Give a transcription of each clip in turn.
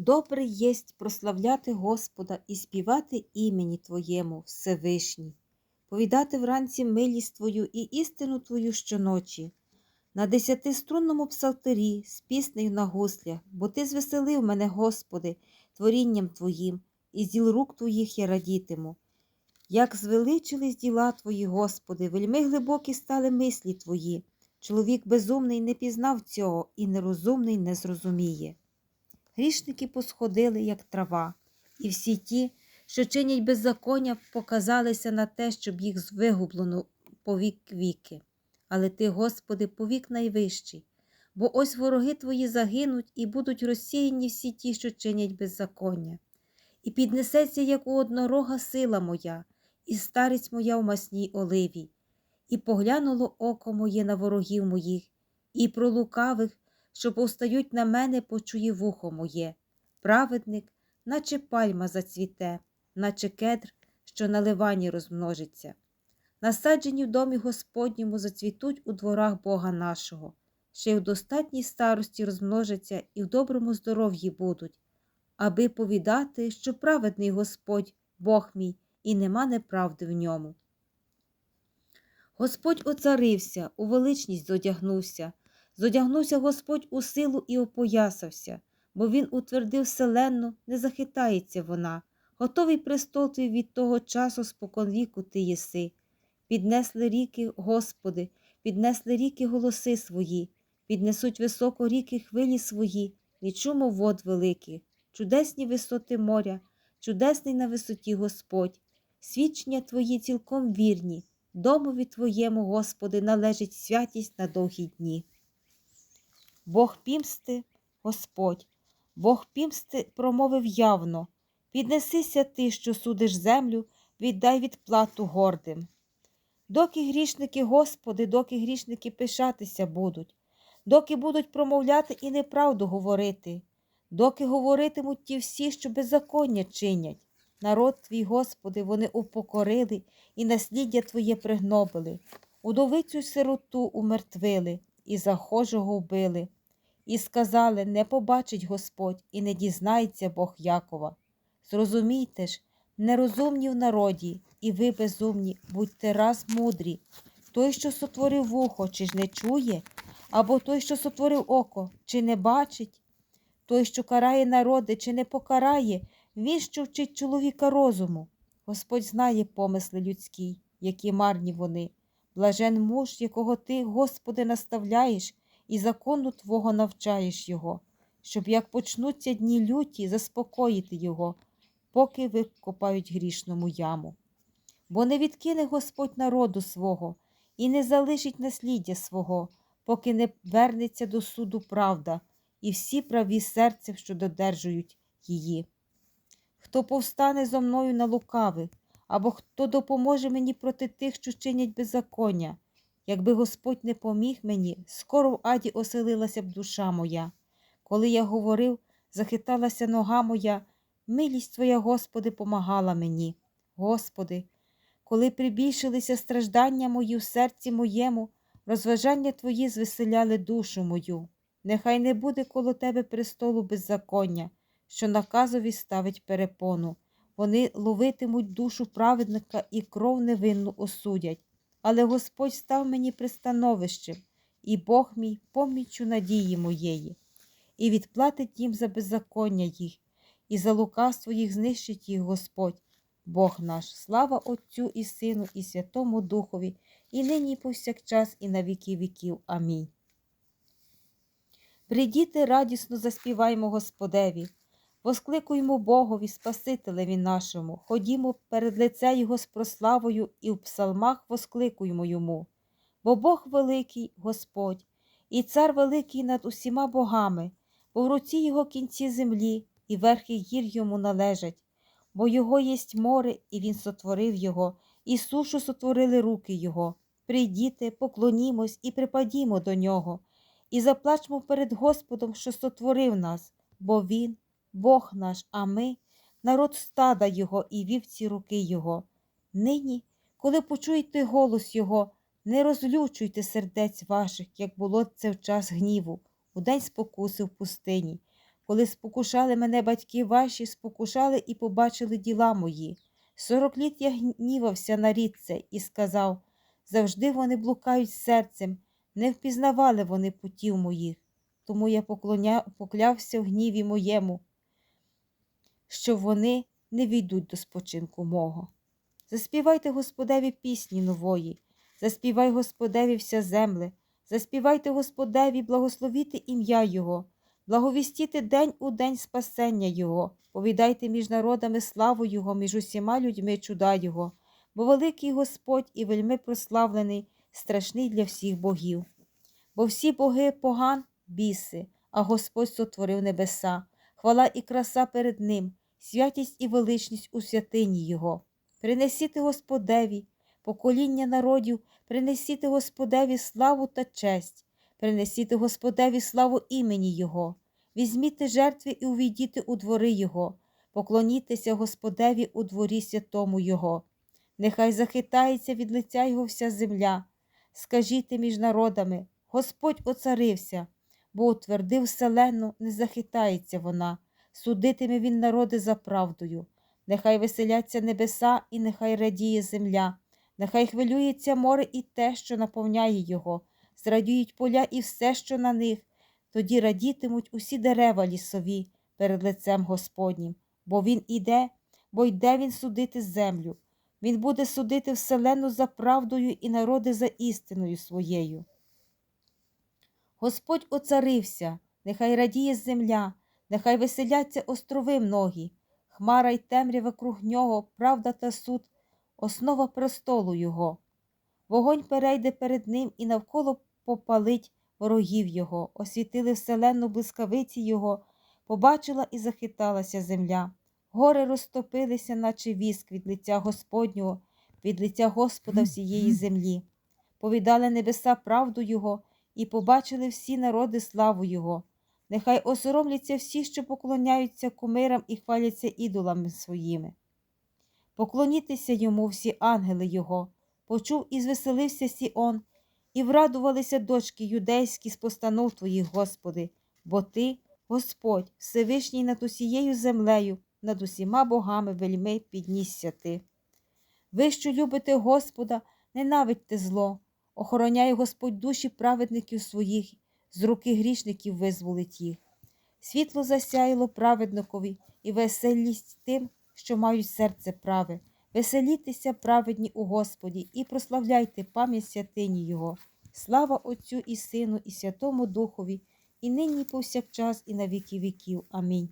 Добре єсть прославляти Господа і співати імені Твоєму Всевишній, повідати вранці милість Твою і істину Твою щоночі, на десятиструнному псалтирі, з піснею на гуслях, бо Ти звеселив мене, Господи, творінням Твоїм, і з діл рук Твоїх я радітиму. Як звеличились діла Твої, Господи, вельми глибокі стали мислі Твої. Чоловік безумний не пізнав цього, і нерозумний не зрозуміє. Грішники посходили, як трава, і всі ті, що чинять беззаконня, показалися на те, щоб їх вигублено по вік віки. Але ти, Господи, повік найвищий, бо ось вороги твої загинуть і будуть розсіяні всі ті, що чинять беззаконня. І піднесеться, як у однорога сила моя, і старість моя в масній оливі, і поглянуло око моє на ворогів моїх, і про лукавих, що повстають на мене, почує вухо моє. Праведник, наче пальма зацвіте, наче кедр, що на ливані розмножиться. Насаджені в домі Господньому зацвітуть у дворах Бога нашого, ще й в достатній старості розмножаться і в доброму здоров'ї будуть, аби повідати, що праведний Господь, Бог мій, і нема неправди в ньому. Господь оцарився, у величність зодягнувся, зодягнувся Господь у силу і опоясався, бо Він утвердив вселенну, не захитається вона, готовий престол твій від того часу споконвіку ти єси. Піднесли ріки, Господи, піднесли ріки голоси свої, піднесуть високо ріки хвилі свої, шуму вод великих, чудесні висоти моря, чудесний на висоті Господь, свідчення Твої цілком вірні, домові Твоєму, Господи, належить святість на довгі дні. Бог пімсти, Господь, Бог пімсти промовив явно Піднесися ти, що судиш землю, віддай відплату гордим. Доки грішники, Господи, доки грішники пишатися будуть, доки будуть промовляти і неправду говорити, доки говоритимуть ті всі, що беззаконня чинять. Народ твій, Господи, вони упокорили і насліддя Твоє пригнобили, удовицю сироту умертвили і захожого вбили, і сказали не побачить Господь і не дізнається Бог Якова. Зрозумійте ж, нерозумні в народі, і ви безумні, будьте раз мудрі. Той, що сотворив вухо, чи ж не чує, або той, що сотворив око, чи не бачить, той, що карає народи, чи не покарає, він, що вчить чоловіка розуму. Господь знає помисли людські, які марні вони. Блажен муж, якого ти, Господи, наставляєш, і закону Твого навчаєш його, щоб як почнуться дні люті, заспокоїти його поки викопають грішному яму. Бо не відкине Господь народу свого і не залишить насліддя свого, поки не вернеться до суду правда і всі праві серця, що додержують її. Хто повстане зо мною на лукавих, або хто допоможе мені проти тих, що чинять беззаконня, якби Господь не поміг мені, скоро в аді оселилася б душа моя. Коли я говорив, захиталася нога моя. Милість Твоя, Господи, помагала мені. Господи, коли прибільшилися страждання мої в серці моєму, розважання Твої звеселяли душу мою. Нехай не буде коло Тебе престолу беззаконня, що наказові ставить перепону. Вони ловитимуть душу праведника і кров невинну осудять. Але Господь став мені пристановищем, і Бог мій поміччю надії моєї, і відплатить їм за беззаконня їх і за лукавство їх знищить їх Господь, Бог наш, слава Отцю і Сину, і Святому Духові, і нині, і повсякчас, і на віки віків. Амінь. Придіти радісно заспіваймо Господеві, воскликуймо Богові, Спасителеві нашому, ходімо перед лице Його з прославою і в псалмах воскликуймо йому. Бо Бог великий Господь, і цар великий над усіма богами, бо в руці Його кінці землі, і верхи гір йому належать, бо його єсть море, і він сотворив його, і сушу сотворили руки Його. Прийдіте, поклонімось і припадімо до нього, і заплачмо перед Господом, що сотворив нас, бо Він, Бог наш, а ми, народ стада Його і вівці руки Його. Нині, коли почуєте голос Його, не розлючуйте сердець ваших, як було це в час гніву, у день спокуси в пустині Коли спокушали мене батьки ваші, спокушали і побачили діла мої. Сорок літ я гнівався на рід це і сказав завжди вони блукають серцем, не впізнавали вони путів моїх. Тому я поклявся в гніві моєму, що вони не війдуть до спочинку мого. Заспівайте Господеві пісні нової, заспівай Господеві вся земле, заспівайте Господеві, благословіте ім'я Його, благовістіте день у день спасення Його, повідайте між народами славу Його, між усіма людьми чуда Його, бо великий Господь і вельми прославлений, страшний для всіх богів. Бо всі боги поган біси, а Господь сотворив небеса, хвала і краса перед Ним, святість і величність у святині Його. Принесіте Господеві, покоління народів, принесіте Господеві славу та честь, принесіте Господеві славу імені Його, візьміте жертви і увійдіте у двори Його, поклонітеся Господеві у дворі святому Його. Нехай захитається від лиця Його вся земля. Скажіте між народами, Господь оцарився, бо утвердив вселенну, не захитається вона, судитиме він народи за правдою. Нехай веселяться небеса, і нехай радіє земля, нехай хвилюється море і те, що наповняє його, зрадіють поля і все, що на них. Тоді радітимуть усі дерева лісові перед лицем Господнім, бо Він іде, бо йде він судити землю. Він буде судити вселену за правдою і народи за істиною своєю. Господь оцарився, нехай радіє земля, нехай веселяться острови многі, хмара й темрява круг нього, правда та суд, основа престолу Його. Вогонь перейде перед ним і навколо попалить ворогів Його, освітили вселенну блискавиці Його, побачила і захиталася земля. Гори розтопилися, наче віск від лиця Господнього, від лиця Господа всієї землі. Повідали небеса правду Його, і побачили всі народи славу Його. Нехай осоромляться всі, що поклоняються кумирам і хваляться ідолами своїми. Поклонітеся йому всі ангели Його, почув і звеселився Сіон, і врадувалися дочки юдейські з постанов Твоїх, Господи, бо Ти, Господь, Всевишній над усією землею, над усіма богами вельми піднісся Ти. Ви, що любите Господа, ненавидьте зло, охороняє Господь душі праведників своїх, з руки грішників визволить їх. Світло засяяло праведникові і веселість тим, що мають серце праве. Веселітеся, праведні у Господі, і прославляйте пам'ять святині Його. Слава Отцю і Сину, і Святому Духові, і нині, і повсякчас, і на віки віків. Амінь.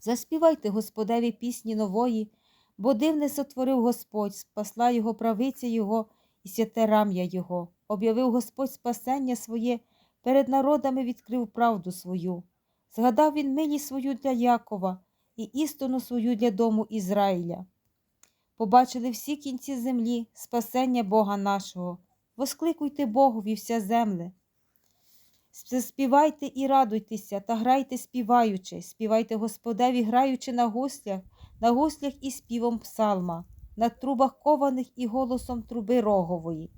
Заспівайте Господеві пісні нової, бо дивне сотворив Господь, спасла Його правиця Його і святе рам'я Його. Об'явив Господь спасення своє, перед народами відкрив правду свою. Згадав він милість свою для Якова і істину свою для дому Ізраїля. Побачили всі кінці землі спасення Бога нашого. Воскликуйте Богові вся земле. Співайте і радуйтеся та грайте співаючи, співайте Господеві, граючи на гуслях, на гуслях і співом псалма, на трубах кованих і голосом труби рогової.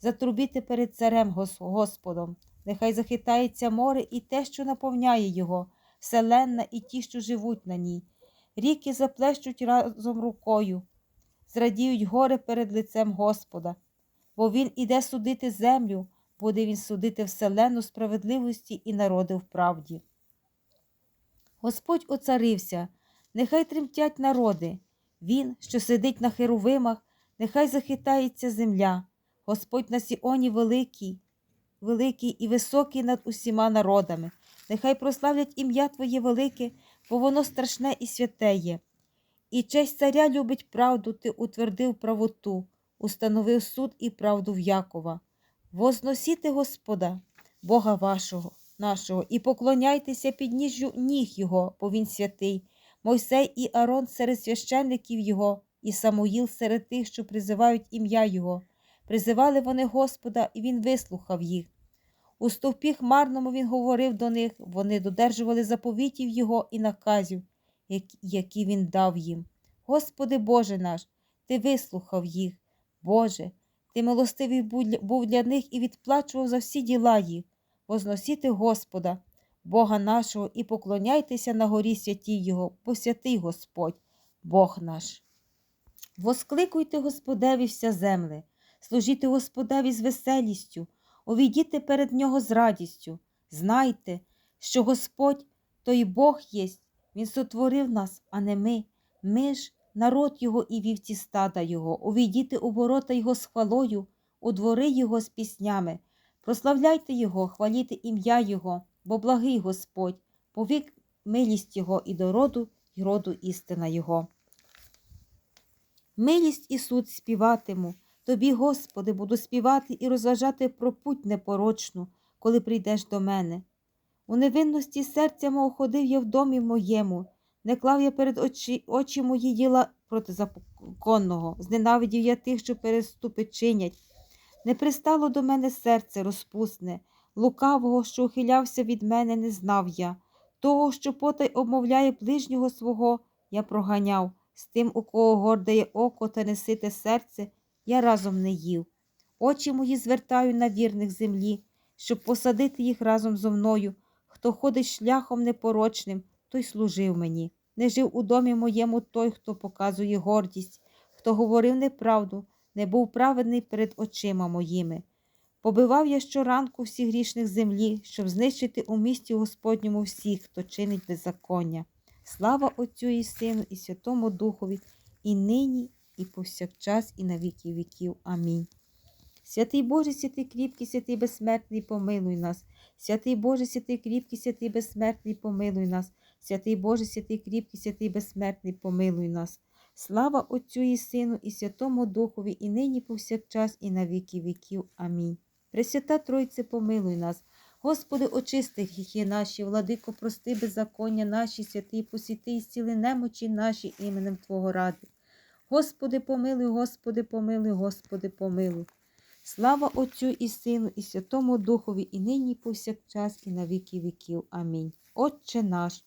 Затрубіте перед царем Господом, нехай захитається море і те, що наповняє його, вселенна і ті, що живуть на ній. Ріки заплещуть разом рукою, зрадіють гори перед лицем Господа, бо Він іде судити землю буде він судити вселену справедливості і народи в правді. Господь оцарився, нехай тремтять народи, Він, що сидить на херовимах, нехай захитається земля. Господь на Сіоні великий, великий і високий над усіма народами. Нехай прославлять ім'я Твоє велике, бо воно страшне і святе є. І честь царя любить правду, ти утвердив правоту, установив суд і правду в Якова. Возносіте Господа, Бога вашого, нашого, і поклоняйтеся під ніжжю ніг Його, бо Він святий, Мойсей і Арон серед священників Його, і Самуїл серед тих, що призивають ім'я Його. Призивали вони Господа, і Він вислухав їх. У стовпі хмарному Він говорив до них, вони додержували заповітів Його і наказів, які Він дав їм. Господи Боже наш, Ти вислухав їх, Боже. Ти милостивий був для них і відплачував за всі діла їх, возносіти Господа, Бога нашого, і поклоняйтеся на горі святій Його, бо святий Господь, Бог наш. Воскликуйте Господеві вся земле, служіть Господеві з веселістю, увійдіте перед Нього з радістю. Знайте, що Господь той Бог єсть, Він сотворив нас, а не ми. Ми ж народ Його і вівці стада Його, увійдіте у ворота Його з хвалою, у двори Його з піснями. Прославляйте Його, хваліте ім'я Його, бо благий Господь, повік милість Його і до роду, і роду істина Його. Милість і суд співатиму, тобі, Господи, буду співати і розважати про путь непорочну, коли прийдеш до мене. У невинності серця мого ходив я в домі моєму, не клав я перед очі, очі мої діла протизаконного, зненавидів я тих, що переступи чинять. Не пристало до мене серце розпусне, лукавого, що ухилявся від мене, не знав я. Того, що потай обмовляє ближнього свого, я проганяв. З тим, у кого гордає око та несите серце, я разом не їв. Очі мої звертаю на вірних землі, щоб посадити їх разом зо мною. Хто ходить шляхом непорочним, той служив мені. Не жив у домі моєму той, хто показує гордість, хто говорив неправду, не був праведний перед очима моїми. Побивав я щоранку всіх грішних землі, щоб знищити у місті Господньому всіх, хто чинить беззаконня. Слава Отцю і Сину, і Святому Духові, і нині, і повсякчас, і на віки віків. Амінь. Святий Боже, святий кріпкий, святий безсмертний, помилуй нас. Святий Боже, святий кріпкий, святий безсмертний, помилуй нас. Святий Боже, святий кріпкий, святий безсмертний, помилуй нас. Слава Отцю і Сину, і Святому Духові, і нині повсякчас, і на віки віків. Амінь. Пресвята Тройце, помилуй нас. Господи, очисти гріхи наші, владико, прости беззаконня наші, святий посіти і зціли немочі наші іменем Твого ради. Господи, помилуй, Господи, помилуй, Господи, помилуй. Слава Отцю і Сину, і Святому Духові, і нині, і повсякчас, і на віки віків. Амінь. Отче наш,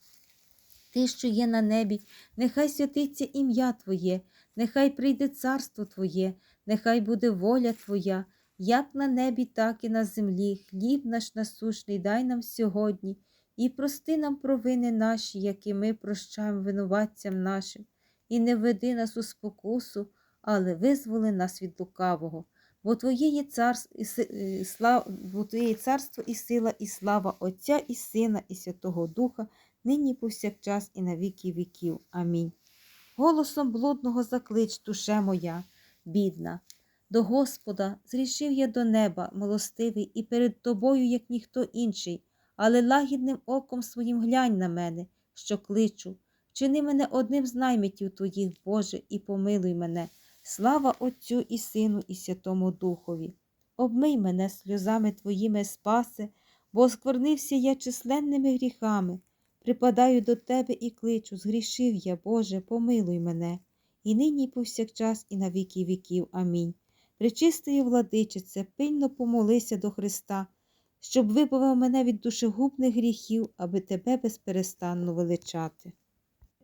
Ти, що є на небі, нехай святиться ім'я Твоє, нехай прийде царство Твоє, нехай буде воля Твоя, як на небі, так і на землі. Хліб наш насушний дай нам сьогодні, і прости нам провини наші, які ми прощаємо винуватцям нашим, і не веди нас у спокусу, але визволи нас від лукавого. Бо Твоє є царство і, е, слав... царство і сила, і слава Отця і Сина, і Святого Духа, нині повсякчас і на віки віків. Амінь. Голосом блудного заклич, душе моя, бідна. До Господа зрішив я до неба, милостивий, і перед тобою, як ніхто інший, але лагідним оком своїм глянь на мене, що кличу. Чини мене одним з наймитів твоїх, Боже, і помилуй мене. Слава Отцю і Сину, і Святому Духові. Обмий мене сльозами твоїми спаси, бо осквернився я численними гріхами. Припадаю до тебе і кличу, згрішив я, Боже, помилуй мене. І нині, і повсякчас, і на віки віків. Амінь. Пречистої владичице, пильно помолися до Христа, щоб вибавив мене від душегубних гріхів, аби тебе безперестанно величати.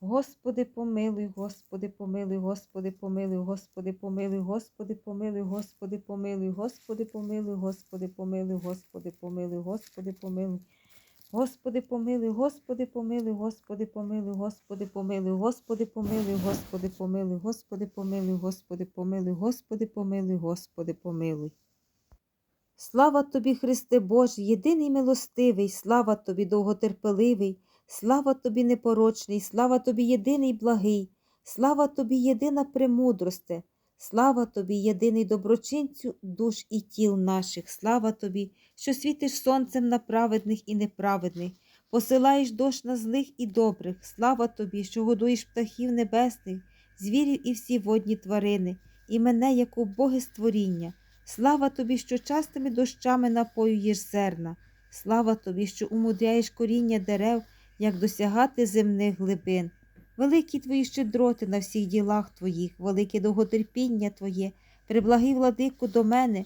Господи, помилуй, Господи, помилуй, Господи, помилуй, Господи, помилуй, Господи, помилуй, Господи, помилуй, Господи, помилуй, Господи, помилуй, Господи, помилуй, Господи, помилуй. Господи, помилуй, Господи, помилуй, Господи, помилуй, Господи, помилуй, Господи, помилуй, Господи, помилуй, Господи, помилуй, Господи, помилуй, Господи, помилуй, Господи, помилуй. Слава тобі, Христе Боже, єдиний милостивий, слава тобі довготерпеливий, слава тобі непорочний, слава тобі єдиний благий, слава тобі єдина премудросте, слава тобі єдиний доброчинцю душ і тіл наших, слава тобі, що світиш сонцем на праведних і неправедних, посилаєш дощ на злих і добрих, слава тобі, що годуєш птахів небесних, звірів і всі водні тварини, і мене, як убоге створіння. Слава тобі, що частими дощами напоюєш зерна. Слава тобі, що умудряєш коріння дерев, як досягати земних глибин. Великі твої щедроти на всіх ділах твоїх, велике довготерпіння Твоє, Приблагий владику до мене,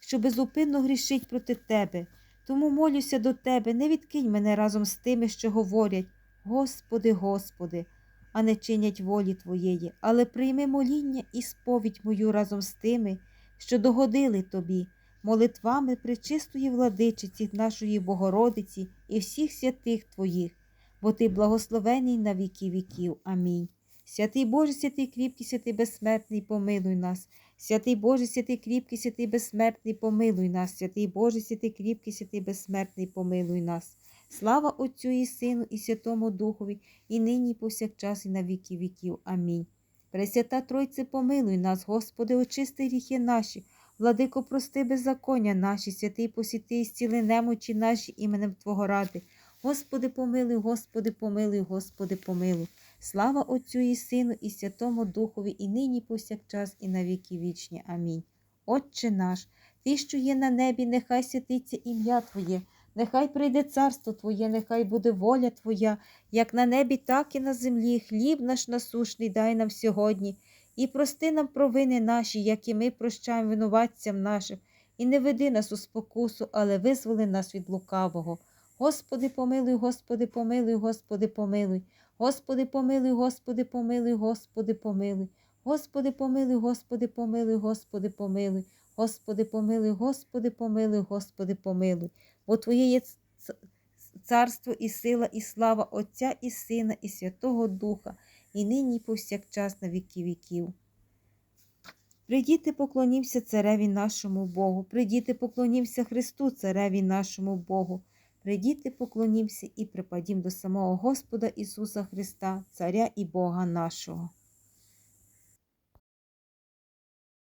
що безупинно грішить проти тебе. Тому молюся до тебе, не відкинь мене разом з тими, що говорять. Господи, Господи, а не чинять волі Твоєї, але прийми моління і сповідь мою разом з тими, що догодили тобі, молитвами пречистої владичиці нашої Богородиці і всіх святих Твоїх, бо Ти благословений на віки віків. Амінь. Святий Боже, святий кріпкий, святий безсмертний, помилуй нас. Святий Боже, святий кріпкий, святий безсмертний, помилуй нас. Святий Боже, святий кріпкий, святий безсмертний, помилуй нас. Слава Отцю і Сину, і Святому Духові, і нині, і повсякчас, і на віки віків. Амінь. Пресвята Тройце, помилуй нас, Господи, очисти гріхи наші, владико, прости беззаконня наші, святий посіти і зціли немочі наші іменем Твого ради. Господи, помилуй, Господи, помилуй, Господи, помилуй. Слава Отцю і Сину, і Святому Духові, і нині, і повсякчас, і на віки вічні. Амінь. Отче наш, Ти, що є на небі, нехай святиться ім'я Твоє, нехай прийде царство Твоє, нехай буде воля Твоя, як на небі, так і на землі. Хліб наш насушний дай нам сьогодні, і прости нам провини наші, як і ми прощаємо винуватцям нашим, і не веди нас у спокусу, але визволи нас від лукавого. Господи, помилуй, Господи, помилуй, Господи, помилуй. Господи, помилуй, Господи, помилуй, Господи, помилуй. Господи, помилуй, Господи, помилуй, Господи, помилуй. Господи, помилуй, Господи, помилуй, Господи, помилуй. Бо Твоє є царство і сила, і слава Отця і Сина, і Святого Духа, і нині, і повсякчас на віки віків. Придіти поклонівся цареві нашому Богу, придіти поклонівся Христу, цареві нашому Богу. Придіти поклонімся і припадім до самого Господа Ісуса Христа, Царя і Бога нашого.